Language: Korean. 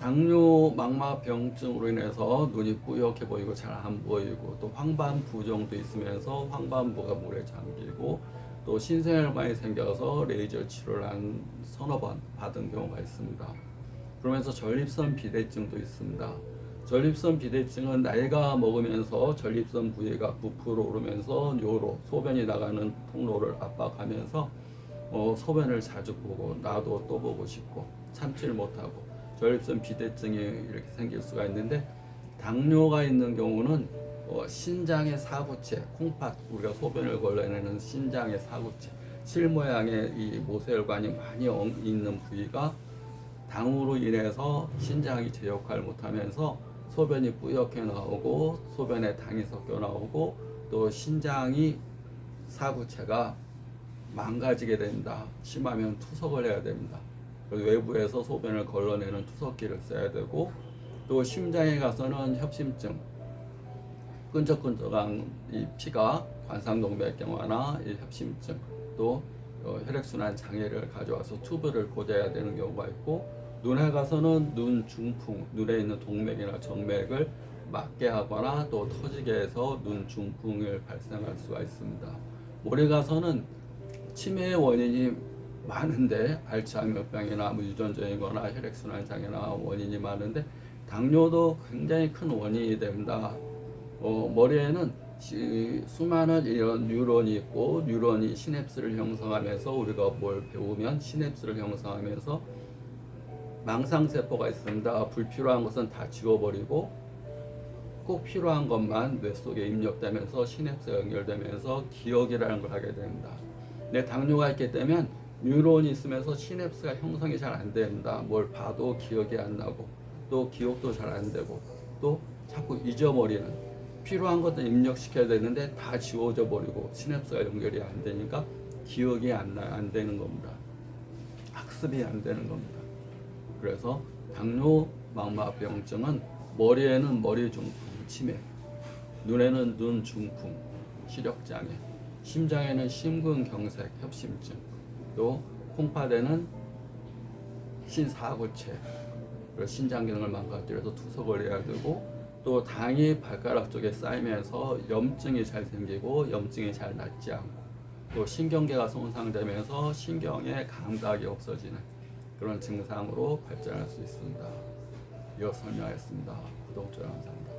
당뇨 망막 병증으로 인해서 눈이 뿌옇게 보이고 잘 안 보이고 또 황반 부종도 있으면서 황반부가 물에 잠기고 또 신생혈관이 생겨서 레이저 치료를 한 서너 번 받은 경우가 있습니다. 그러면서 전립선 비대증도 있습니다. 전립선 비대증은 나이가 먹으면서 전립선 부위가 부풀어 오르면서 뇨로 소변이 나가는 통로를 압박하면서 어, 소변을 자주 보고 나도 또 보고 싶고 참지를 못하고 전립선 비대증이 이렇게 생길 수가 있는데 당뇨가 있는 경우는 어, 신장의 사구체, 콩팥 우리가 소변을 걸러내는 신장의 사구체, 실 모양의 이 모세혈관이 많이 엉- 있는 부위가 당으로 인해서 신장이 제 역할을 못하면서 소변이 뿌옇게 나오고 소변에 당이 섞여 나오고 또 신장이 사구체가 망가지게 된다. 심하면 투석을 해야 됩니다. 외부에서 소변을 걸러내는 투석기를 써야 되고 또 심장에 가서는 협심증, 끈적끈적한 이 피가 관상동맥 경화나 이 협심증 또 어, 혈액순환 장애를 가져와서 튜브를 꽂아야 되는 경우가 있고 눈에 가서는 눈 중풍, 눈에 있는 동맥이나 정맥을 막게 하거나 또 터지게 해서 눈 중풍을 발생할 수가 있습니다. 모래 가서는 치매의 원인이 많은데 알츠하이머병이나 뭐 유전적이거나 혈액순환 장애나 원인이 많은데 당뇨도 굉장히 큰 원인이 됩니다. 어, 머리에는 시- 수많은 이런 뉴런이 있고 뉴런이 시냅스를 형성하면서 우리가 뭘 배우면 시냅스를 형성하면서 망상세포가 있습니다. 불필요한 것은 다 지워버리고 꼭 필요한 것만 뇌 속에 입력되면서 시냅스가 연결되면서 기억이라는 걸 하게 됩니다. 내 당뇨가 있게 되면 뉴런이 있으면서 시냅스가 형성이 잘안 됩니다. 뭘 봐도 기억이 안 나고 또 기억도 잘 안 되고 또 자꾸 잊어버리는 필요한 것들 입력시켜야 되는데 다 지워져 버리고 시냅스가 연결이 안 되니까 기억이 안, 나, 안 되는 겁니다. 학습이 안 되는 겁니다. 그래서 당뇨 망막병증은 머리에는 머리 중풍, 치매, 눈에는 눈 중풍, 시력 장애, 심장에는 심근경색, 협심증, 또 콩팥에는 신사구체, 신장 기능을 망가뜨려서 투석을 해야 되고 또 당이 발가락 쪽에 쌓이면서 염증이 잘 생기고 염증이 잘 낫지 않고 또 신경계가 손상되면서 신경의 감각이 없어지는 그런 증상으로 발전할 수 있습니다. 이어 설명하였습니다. 구독, 좋아요, 감사합니다.